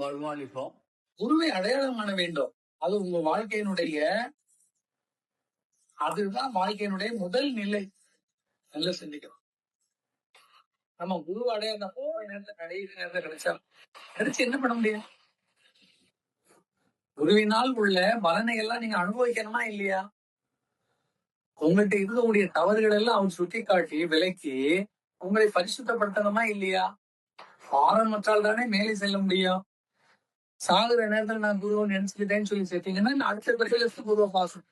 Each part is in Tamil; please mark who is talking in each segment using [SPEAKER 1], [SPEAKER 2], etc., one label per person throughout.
[SPEAKER 1] வருமானிப்போம். குருவை அடையாளம் காண வேண்டும். அது உங்க வாழ்க்கையினுடைய அதுதான் வாழ்க்கையினுடைய முதல் நிலை. நல்ல சிந்திக்கணும். நம்ம குரு அடையாளம் நேரத்தை கடைசி நேரத்தை கிடைச்சா கிடைச்சு என்ன பண்ண முடியும்? குருவினால் உள்ள பலனை எல்லாம் நீங்க அனுபவிக்கணுமா இல்லையா? உங்கள்கிட்ட இருக்கக்கூடிய தவறுகள் எல்லாம் அவன் சுட்டி காட்டி விலக்கி உங்களை பரிசுத்தப்படுத்தணுமா இல்லையா? ஆரம்பத்தால் தானே மேலே செல்ல முடியும். சாகுற நேரத்துல நான் குருவன் நினைச்சுக்கிட்டேன்னு சொல்லி சேர்த்தீங்கன்னா நான் அடுத்த பிறகு குருவ பாசம்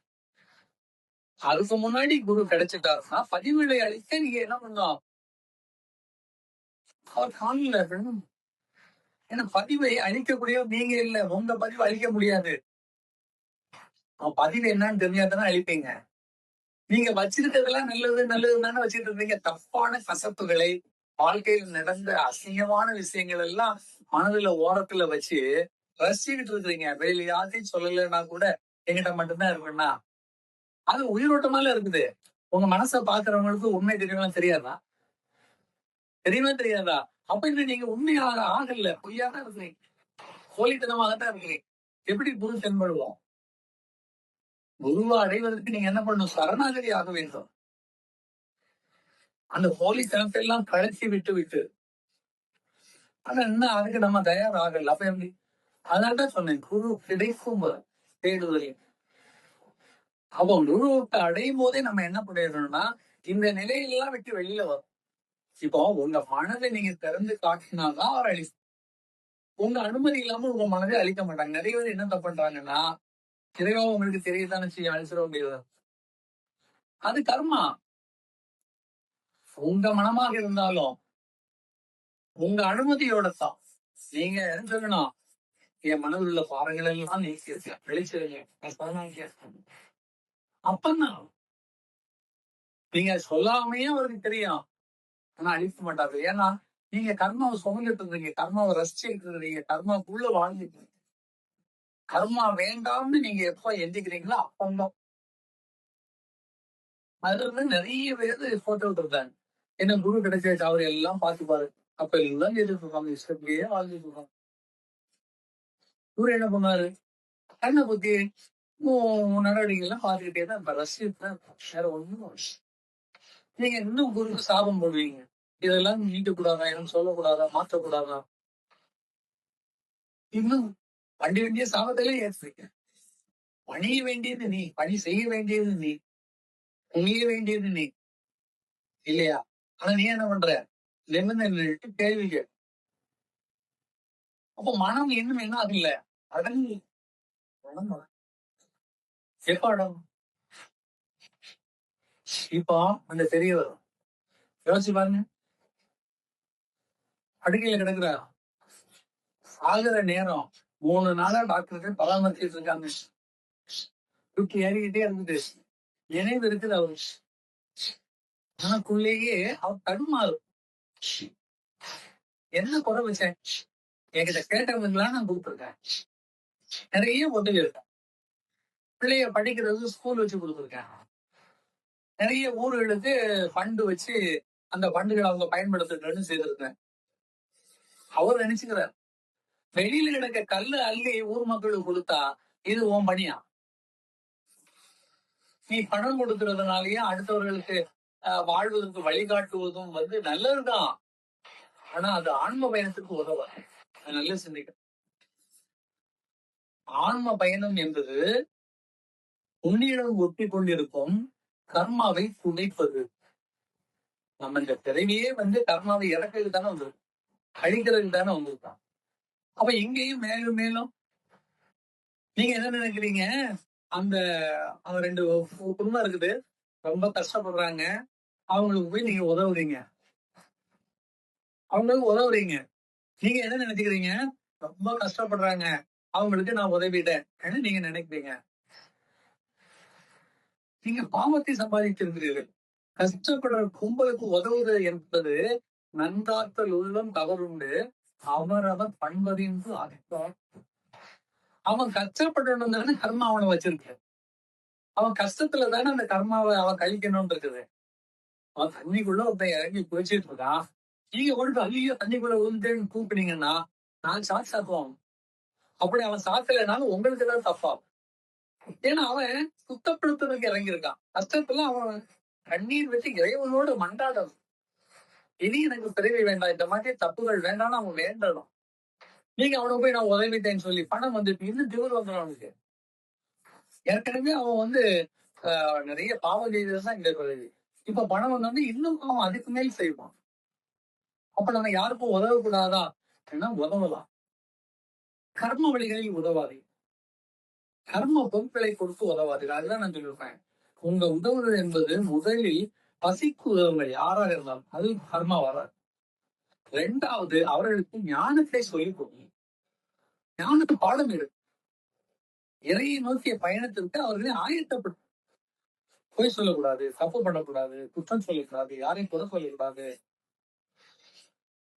[SPEAKER 1] அதுக்கு முன்னாடி குரு கிடைச்சிட்டாருன்னா பதிவுகளை அழிக்க நீங்க என்ன பண்ணலாம் அவர் காணல ஏன்னா பதிவை அழிக்கக்கூடிய நீங்க இல்ல. உங்க பதிவு அழிக்க முடியாது. அவன் பதிவு என்னன்னு தெரிஞ்சாதானே அழிப்பீங்க நீங்க வச்சிருக்கிறதெல்லாம் நல்லது நல்லது தானே வச்சுட்டு இருந்தீங்க. தப்பான கசப்புகளை வாழ்க்கையில் நடந்த அசிங்கமான விஷயங்கள் எல்லாம் மனதுல ஓரத்துல வச்சு ரசிச்சுக்கிட்டு இருக்கிறீங்க. வெளியில யார்த்தையும் சொல்லலைன்னா கூட எங்கிட்ட மட்டும்தான் இருக்குன்னா அது உயிரோட்டமால இருக்குது. உங்க மனசை பாக்குறவங்களுக்கு உண்மை தெரியுமா தெரியாதா? தெரியுமா தெரியாதா? அப்ப இது நீங்க உண்மையாக ஆகல. பொய்யாக இருக்கிறீங்க. போலித்தனமாகத்தான் இருக்கிறீங்க. எப்படி குரு தென்படுவோம் குருவா அடைவதற்கு நீங்க என்ன பண்ணணும்? சரணாகதி ஆக வேண்டும். அந்த போலித்தனத்தை எல்லாம் கழச்சி விட்டு விட்டு ஆனா என்ன அதுக்கு நம்ம தயாராகல. அப்ப எப்படி? அதனால்தான் சொன்னேன் குரு கிடைக்கும் தேடுதல் அப்போ குருவுக்கு அடையும் போதே நம்ம என்ன பண்ணிடணும்னா இந்த நிலையெல்லாம் விட்டு வெளியில வரும். இப்போ உங்க மனதை நீங்க திறந்து காட்டினாதான் அவர் அழி உங்க அனுமதி இல்லாம உங்க மனதை அழிக்க மாட்டாங்க. நிறைய பேர் என்ன தப்பு பண்றாங்கன்னா இறைவா உங்களுக்கு தெரியதானே செய்ய அழிச்சிட முடியாது அது கர்மா. உங்க மனமாக இருந்தாலும் உங்க அனுமதியோட தான். நீங்க என்ன சொல்லணும்? என் மனதில் உள்ள பாறைகள் எல்லாம் நீக்கி வெளிச்சிருங்க அப்பந்தான் நீங்க சொல்லாமையே அவருக்கு தெரியும். ஆனா அழிக்க மாட்டாரு. ஏன்னா நீங்க கர்மாவை சுமந்துட்டு இருந்தீங்க. கர்மாவை ரசிச்சுட்டு இருந்தீங்க. கர்மாவுக்குள்ள வாழ்ந்துட்டு கர்மா வேண்டாம்னு நீங்க எப்ப எந்திக்கிறீங்களோ அப்பந்தான் அதுல இருந்து நிறைய பேர் போட்டோ இருந்தாங்க என்ன குரு கிடைச்சாச்சு அவர் எல்லாம் பாத்துப்பாரு அப்ப எல்லாம் எதிர்ப்பு இருக்காங்க. இஷ்டப்படியே வாழ்ந்துட்டு இருக்காங்க. இவர் என்ன பண்ணாரு கண்ணை பத்தி நடவடிக்கை எல்லாம் பார்த்துக்கிட்டே தான் இப்ப ரசிட்டு தான் வேற ஒண்ணும் நீங்க இன்னும் குருக்கு சாபம் போடுவீங்க. இதெல்லாம் நீட்டக்கூடாதா? எதுவும் சொல்லக்கூடாதா? மாற்றக்கூடாதா? இன்னும் வண்டி வேண்டிய சாபத்திலே ஏற்றுறீங்க பணிய வேண்டியது நீ. பணி செய்ய வேண்டியது நீ. புனிய வேண்டியது நீ. இல்லையா? ஆனா நீ என்ன பண்ற? நிபந்தனை கேள்விகள் அப்ப மனம் இன்னும் என்ன ஆகல அடங்கு எப்ப இப்போ அந்த தெரிய வரும். யோசிச்சு பாருங்க. படுக்கையில கிடக்குற. ஆகிற நேரம் மூணு நாளா டாக்டர்கள் பராமரிச்சுட்டு இருக்காங்க. தூக்கி ஏறிக்கிட்டே இருந்தது நினைவு இருக்குது அவரு தனக்குள்ளேயே அவர் தடுமாறும். என்ன குறை வச்சேன்? என்கிட்ட கேட்டவங்களா நான் கொடுத்துருக்கேன் நிறைய உதவி இருக்கேன் பிள்ளைய படிக்கிறது ஸ்கூல் வச்சு கொடுத்துருக்காங்க. நிறைய ஊர்களுக்கு ஃபண்டு வச்சு அந்த ஃபண்டுகளை அவங்க பயன்படுத்துறதுன்னு செய்திருக்கேன் அவர் நினைச்சுக்கிறார். வெளியில கிடக்க கல்லு அள்ளி ஊர் மக்களுக்கு கொடுத்தா இது உன் பணியா? நீ பணம் கொடுக்கறதுனாலயே அடுத்தவர்களுக்கு வாழ்வதற்கு வழிகாட்டுவதும் வந்து நல்லதுதான். ஆனா அது ஆன்ம பயணத்துக்கு உதவ. நல்ல சிந்திக்க ஆன்ம பயணம் என்பது உன்னிடம் ஒட்டி கொண்டிருக்கும் கர்மாவை துடைப்பது நம்ம இந்த பிறவியே வந்து கர்மாவை இறக்கிறது தானே வந்திருக்கு. அழிக்கிறது தானே வந்திருக்கான் அப்ப இங்கேயும் மேலும் மேலும் நீங்க என்ன நினைக்கிறீங்க? அந்த அவன் ரெண்டு குடும்பம் இருக்குது. ரொம்ப கஷ்டப்படுறாங்க. அவங்களுக்கு போய் நீங்க உதவுறீங்க. அவங்களுக்கு உதவுறீங்க. நீங்க என்ன நினைச்சுக்கிறீங்க? ரொம்ப கஷ்டப்படுறாங்க. அவங்களுக்கு நான் உதவிட்டேன் நீங்க நினைக்கிறீங்க. நீங்க பாவத்தை சம்பாதித்திருக்கிறீர்கள். கஷ்டப்படுற கும்பலுக்கு உதவுவது என்பது நன்றாத்தல் உள்ளம் தவறுண்டு. அவரவர் பண்பதின்று அர்த்தம் அவன் கஷ்டப்படணும் தானே கர்மா அவனை வச்சிருக்கு. அவன் கஷ்டத்துல தானே அந்த கர்மாவை அவன் கழிக்கணும்னு இருக்குது. அவன் தண்ணிக்குள்ள ஒருத்தன் இறங்கி குளிச்சிட்டு இருக்கான். நீங்க கொண்டு ஐயோ தண்ணிக்குள்ள விழுந்துட்டேன்னு கூப்பிட்டீங்கன்னா நான் சாட் அப்படி அவன் சாத்தலைனாலும் உங்களுக்கு தான் தப்பா ஏன்னா அவன் சுத்தப்படுத்துறதுக்கு இறங்கியிருக்கான். அர்த்தத்துல அவன் கண்ணீர் வச்சு இறைவனோடு மண்டாடணும் இனி எனக்கு பிறவி வேண்டாம். இந்த மாதிரி தப்புகள் வேண்டாம்னு அவன் வேண்டணும். நீங்க அவனை போய் நான் உதவிட்டேன்னு சொல்லி பணம் வந்துட்டு இன்னும் திவர் வந்துடும் அவனுக்கு. ஏற்கனவே அவன் வந்து ஆஹ், நிறைய பாவம் செய்ததுதான் இந்த பிறவி. இப்ப பணம் வந்தோடனே இன்னும் அவன் அதுக்கு மேல் செய்வான். அப்ப நம்ம யாருக்கும் உதவக்கூடாதா? ஏன்னா உதவலாம். கர்ம வழிகளில் உதவாது கர்ம பொருட்களை கொடுத்து உதவாது அதுதான் நான் சொல்லியிருப்பேன் உங்க உதவுதல் என்பது முதலில் பசிக்கு உதவுங்கள். யாராக இருந்தாலும். அது கர்மா வராது ரெண்டாவது அவர்களுக்கு ஞானத்தை சொல்லிக் கொடுங்க. ஞானத்து பாடம் எடு. இறையை நோக்கிய பயணத்திற்கு அவர்களை ஆயத்தப்படும் பொய் சொல்லக்கூடாது தப்பு பண்ணக்கூடாது குற்றம் சொல்லக்கூடாது யாரையும் குறை சொல்லக்கூடாது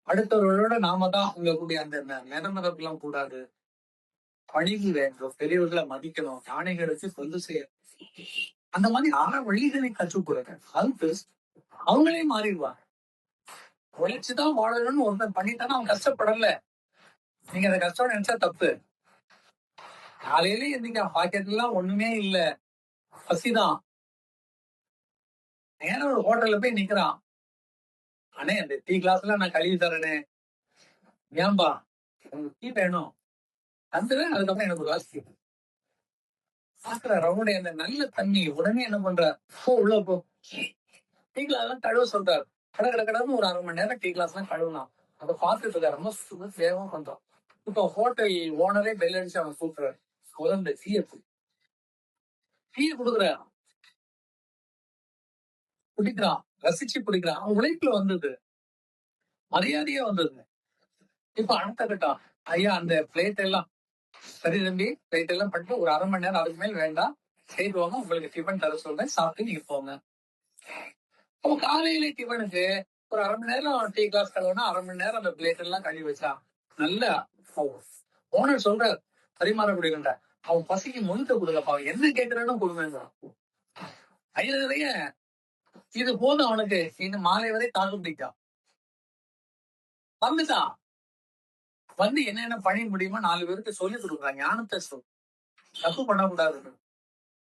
[SPEAKER 1] அடுத்தவர்களோட நாம தான் அவங்களுடைய கூடிய அந்த நிரந்தரப்பெல்லாம் கூடாது. பணிவு வேண்டும். பெரியவர்களை மதிக்கணும். யானைகளுக்கு தொண்டு செய்ய அந்த மாதிரி ஆற வழிகளை கற்றுக் கொடுங்க. அது அவங்களே மாறிடுவாங்க. உழைச்சுதான் வாழணும்னு ஒருத்தன் பண்ணிட்டானா அவன் கஷ்டப்படல. நீங்க அந்த கஷ்டம் நினைச்சா தப்பு. காலையில எந்திரிக்க பாக்கெட் எல்லாம் ஒண்ணுமே இல்ல. பசிதான். நேரம் ஒரு ஹோட்டல்ல போய் நிக்கிறான். அண்ணே அந்த டீ கிளாஸ்ல நான் கழுவி தரேனே. ஏன்பா? உங்களுக்கு டீ வேணும். தந்துடுறேன் அதுக்கப்புறம் எனக்கு ஒரு கிளாஸ் பாக்குற ரவுண்டை அந்த நல்ல தண்ணி உடனே என்ன பண்ற? போ உள்ள போ. டீ கிளாஸ் எல்லாம் கழுவ சொல்றாரு. கட கட கடன்னு ஒரு அரை மணி நேரம் டீ கிளாஸ் எல்லாம் கழுவலாம் அதை பார்த்துட்டு இருக்காரு. ரொம்ப சும்மா வேகமா பண்றான். இப்போ ஹோட்டல் ஓனரே பெல் அடிச்சு அவன் கூப்பிடுறாரு குழந்தை டீயை டீயை கொடுக்குற குடிக்கிறான். ரசிச்சு பிடிக்கிறான் அவன் உழைப்புல வந்தது. மரியாதையா வந்தது. இப்ப அடுத்த கட்டம் ஐயா அந்த பிளேட் எல்லாம். சரி தம்பி பிளேட் எல்லாம் பண்ணிட்டு ஒரு அரை மணி நேரம் அதுக்கு மேல் வேண்டாம். செய்துவாங்க உங்களுக்கு டிஃபன் தர சொல்றேன். சாப்பிட்டு நீங்க போங்க. அப்போ காலையில டிஃபனுக்கு ஒரு அரை மணி நேரம் டீ கிளாஸ் கழுவுனா அரை மணி நேரம் அந்த பிளேட் எல்லாம் கழுவி வச்சா நல்ல ஓனர் சொல்ற பரிமாற கொடுக்கின்ற அவன் பசிக்கு முழுக்க கொடுக்கப்பா என்ன கேட்கறான்னு கொடுங்க. ஐயா நிறைய இது போதும் அவனுக்கு. இந்த மாலை வரை தாக்கு பிடிக்கா? வந்துட்டான் வந்து என்னென்ன பண்ண முடியுமோ நாலு பேருக்கு சொல்லி கொடுக்குறான் ஞானத்தை சொல். தப்பு பண்ணக்கூடாது.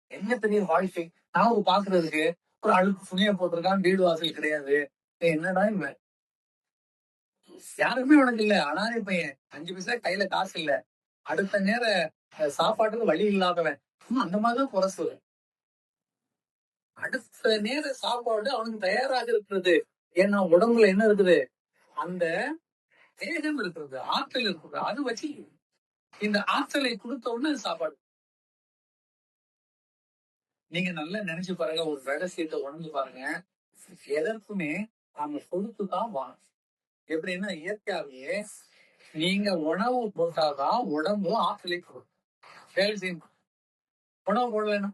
[SPEAKER 1] என்ன பெரிய வாழ்க்கை? நான் பாக்குறதுக்கு ஒரு அழுக்கு துணியை போட்டிருக்கான். வீடு வாசல் கிடையாது. என்னடா இவன்? யாருமே உனக்கு இல்ல. அனாதை பையன். அஞ்சு பைசா கையில காசு இல்ல. அடுத்த நேர சாப்பாட்டுக்கு வழி இல்லாதவன். அந்த மாதிரிதான் குறை சொல்லு. அடுத்த நேர சாப்பாடு அவனுக்கு தயாராக இருக்கிறது. ஏன்னா உடம்புல என்ன இருக்குது? அந்த தேகம் இருக்கிறது ஆற்றல் இருக்கிறது. அது வச்சு இந்த ஆற்றலை கொடுத்த உடனே அது சாப்பாடு. நீங்க நல்லா நினைச்சு பாருங்க ஒரு ரகசியத்தை உணர்ந்து பாருங்க. எதற்குமே நாம கொடுத்து தான் வாங்க எப்படின்னா இயற்கையாவே நீங்க உணவு போட்டாதான் உடம்பு ஆற்றலை கொடுக்கும். வேலை செய்யும் உணவு போடலன்னா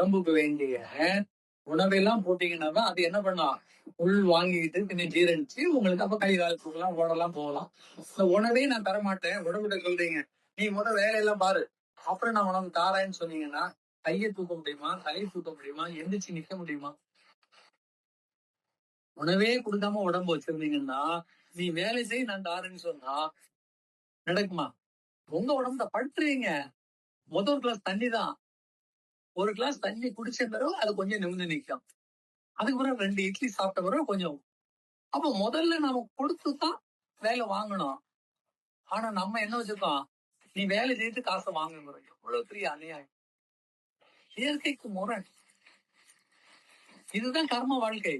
[SPEAKER 1] உடம்புக்கு வேண்டிய உணவெல்லாம் போட்டீங்கன்னா தான் அது என்ன பண்ணலாம்? உள் வாங்கிட்டு பின்ன ஜீரணிச்சு உங்களுக்கு அப்ப கை கால் தூக்கலாம் ஓடலாம் போகலாம். இந்த உணவே நான் தர மாட்டேன் உடம்புல சொல்றீங்க. நீ முத வேலையெல்லாம் பாரு. அப்புறம் நான் உனக்கு தாரேன்னு சொன்னீங்கன்னா கையை தூக்க முடியுமா? தலையை தூக்க முடியுமா? எந்திரிச்சு நிக்க முடியுமா? உணவே கொடுக்காம உடம்பு வச்சிருந்தீங்கன்னா நீ வேலை செய்ய நான் தாரேன்னு சொன்னா நடக்குமா? உங்க உடம்புல படுத்துறீங்க முதல் கிளாஸ் தண்ணி தான் ஒரு கிளாஸ் தண்ணி குடிச்ச பிறகு அது கொஞ்சம் நிமிந்து நிற்கும். அதுக்கு பிறகு ரெண்டு இட்லி சாப்பிட்ட பிறகு கொஞ்சம் அப்ப முதல்ல நம்ம கொடுத்து தான் வேலை வாங்கணும். ஆனா நம்ம என்ன வச்சிருக்கோம்? நீ வேலை செய்து காசை வாங்குங்கிறோம் எவ்வளவு பெரிய அநியாயம். இயற்கைக்கு முரண். இதுதான் கர்ம வாழ்க்கை.